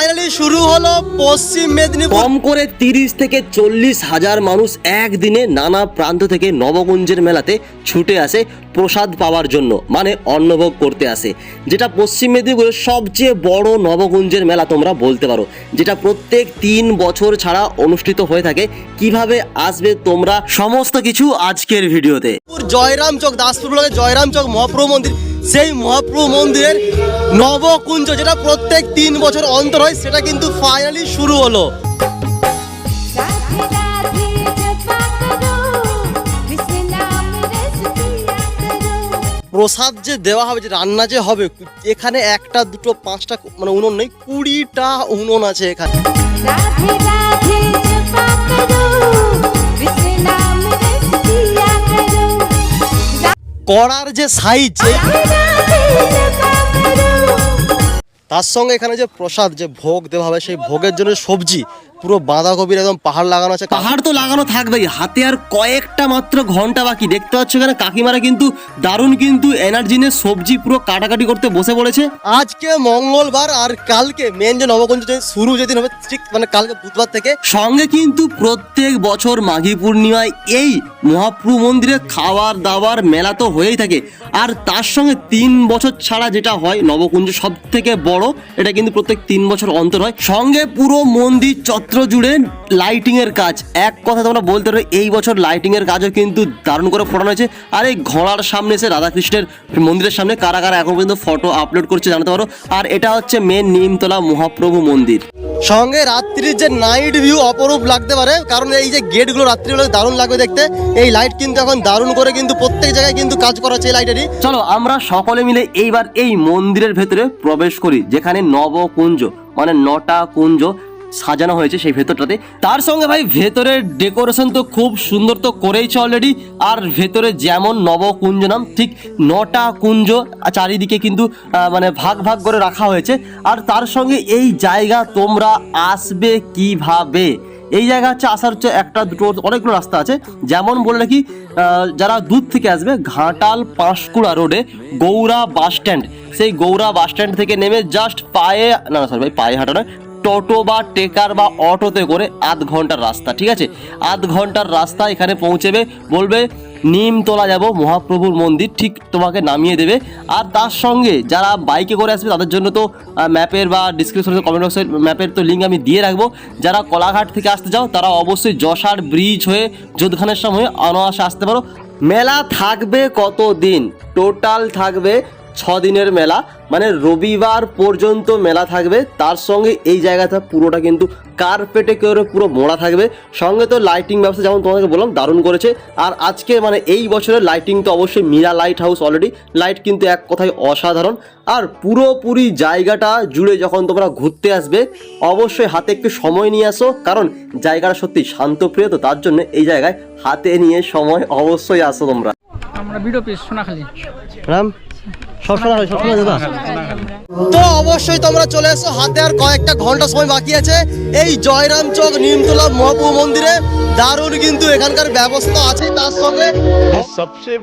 Finally শুরু হলো পশ্চিম মেদিনীপুর। কম করে তিরিশ থেকে চল্লিশ হাজার মানুষ একদিনে নানা প্রান্ত থেকে নবকুঞ্জের মেলাতে ছুটে আসে প্রসাদ পাওয়ার জন্য মানে অন্নভোগ করতে আসে। যেটা পশ্চিম মেদিনীপুরের সবচেয়ে বড় নবকুঞ্জের মেলা তোমরা বলতে পারো যেটা প্রত্যেক তিন বছর ছাড়া অনুষ্ঠিত হয়ে থাকে। কীভাবে আসবে তোমরা সমস্ত কিছু আজকের ভিডিওতে। জয়রাম চক দাসপুর ব্লকে জয়রাম চক মহাপ্রভু মন্দির। সেই মহাপ্রভু মন্দিরের নবকুঞ্জ যেটা প্রত্যেক তিন বছর অন্তর হয়, সেটা কিন্তু ফাইনালি শুরু হলো। প্রসাদ যে দেওয়া হবে, যে রান্না যে হবে, এখানে একটা, দুটো, পাঁচটা মানে উনুন নেই, কুড়িটা উনুন আছে এখানে। পড়ার যে সাইজ। তার সঙ্গে এখানে যে প্রসাদ যে ভোগ দেওয়া হবে সেই ভোগের জন্য সবজি পুরো বাঁধাকপির একদম পাহাড় লাগানো আছে। পাহাড় তো লাগানো থাকবেই। হাতে আর কয়েকটা মাত্র ঘণ্টা বাকি। দেখতে পাচ্ছ এখানে কাকিমারা কিন্তু দারুণ কিন্তু এনার্জি নিয়ে সবজি পুরো কাটাকাটি করতে বসে পড়েছে। আজকে মঙ্গলবার আর কালকে মেন যে নবগঞ্জ শুরু যেদিন হবে ঠিক মানে কালকে বুধবার থেকে সঙ্গে কিন্তু প্রত্যেক বছর মাঘী পূর্ণিমায় এই মহাপ্রভু মন্দিরে খাওয়ার দাওয়ার মেলা তো হয়েই থাকে। আর তার সঙ্গে তিন বছর ছাড়া যেটা হয়, নবকুঞ্জ সব থেকে বড়, এটা কিন্তু প্রত্যেক তিন বছর অন্তর হয়। সঙ্গে পুরো মন্দির চত্বর জুড়ে লাইটিং এর কাজ। এক কথা তোমরা বলতে পারো এই বছর লাইটিং এর কাজও কিন্তু দারুণ করে ফোটানো হয়েছে। আর এই ঘোড়ার সামনে এসে রাধাকৃষ্ণের মন্দিরের সামনে কারা কারা এখন পর্যন্ত ফটো আপলোড করছে জানতে পারো। আর এটা হচ্ছে মেন নিমতলা মহাপ্রভু মন্দির। সঙ্গে রাত্রির যে নাইট ভিউ অপরূপ লাগতে পারে, কারণ এই যে গেটগুলো রাত্রিবেলা দারুণ লাগবে দেখতে। এই লাইট কিন্তু এখন দারুণ করে কিন্তু প্রত্যেক জায়গায় কিন্তু কাজ করা হচ্ছে এই লাইটেরই চলো, আমরা সকলে মিলে এইবার এই মন্দিরের ভেতরে প্রবেশ করি, যেখানে নবকুঞ্জ মানে নটা কুঞ্জ সাজানো হয়েছে সেই ভেতরটাতে। তার সঙ্গে ভাই, ভেতরের ডেকোরেশন তো খুব সুন্দর তো করেইছে অলরেডি আর ভেতরে যেমন নবকুঞ্জ নাম, ঠিক নটা কুঞ্জ চারিদিকে কিন্তু মানে ভাগ ভাগ করে রাখা হয়েছে। আর তার সঙ্গে এই জায়গা তোমরা আসবে কীভাবে? এই জায়গা হচ্ছে আসার হচ্ছে একটা দুটো অনেকগুলো রাস্তা আছে। যেমন বলে রাখি যারা দূর থেকে আসবে, ঘাটাল পাঁশকুড়া রোডে গৌরা বাস স্ট্যান্ড সেই গৌরা বাস স্ট্যান্ড থেকে নেমে জাস্ট পায়ে, না সরি ভাই, পায়ে হাঁটা নয় টোটো বা টেকার বা অটোতে করে আধ ঘণ্টার রাস্তা, ঠিক আছে? আধ ঘণ্টার রাস্তা এখানে পৌঁছেবে, বলবে নিমতলা যাব, মহাপ্রভুর মন্দির ঠিক তোমাকে নামিয়ে দেবে। আর তার সঙ্গে যারা বাইকে করে আসবে, তাদের জন্য তো ম্যাপের বা ডিসক্রিপশনে কমেন্ট বক্সের ম্যাপের তো লিঙ্ক আমি দিয়ে রাখব। যারা কলাঘাট থেকে আসতে চাও, তারা অবশ্যই যশার ব্রিজ হয়ে যোধখানের সময় অনায়াসে আসতে পারো। মেলা থাকবে কত দিন টোটাল থাকবে ছ দিনের মেলা মানে রবিবার পর্যন্ত মেলা থাকবে। তার সঙ্গে এই জায়গাটা পুরোটা কিন্তু কার্পেটে করে পুরো মোড়া থাকবে। সঙ্গে তো লাইটিং ব্যবস্থা যেমন তোমাকে বললাম দারুণ করেছে। আর আজকে মানে এই বছরের লাইটিং তো অবশ্যই Meera light house already light কিন্তু এক কথায় অসাধারণ। আর পুরোপুরি জায়গাটা জুড়ে যখন তোমরা ঘুরতে আসবে অবশ্যই হাতে একটু সময় নিয়ে আসো। কারণ জায়গাটা সত্যি শান্তপ্রিয় তো তার জন্য এই জায়গায় হাতে নিয়ে সময় অবশ্যই আসো তোমরা। আমরা ভিডিও পিস সোনাখালি। রাম? তো অবশ্যই তোমরা চলে এসো হাতে আর কয়েকটা ঘণ্টা সময় বাকি আছে। এই জয়রাম চক নিমতলা মহাপ্রভু মন্দিরে দারুণ কিন্তু এখানকার ব্যবস্থা আছে তার সঙ্গে। সবচেয়ে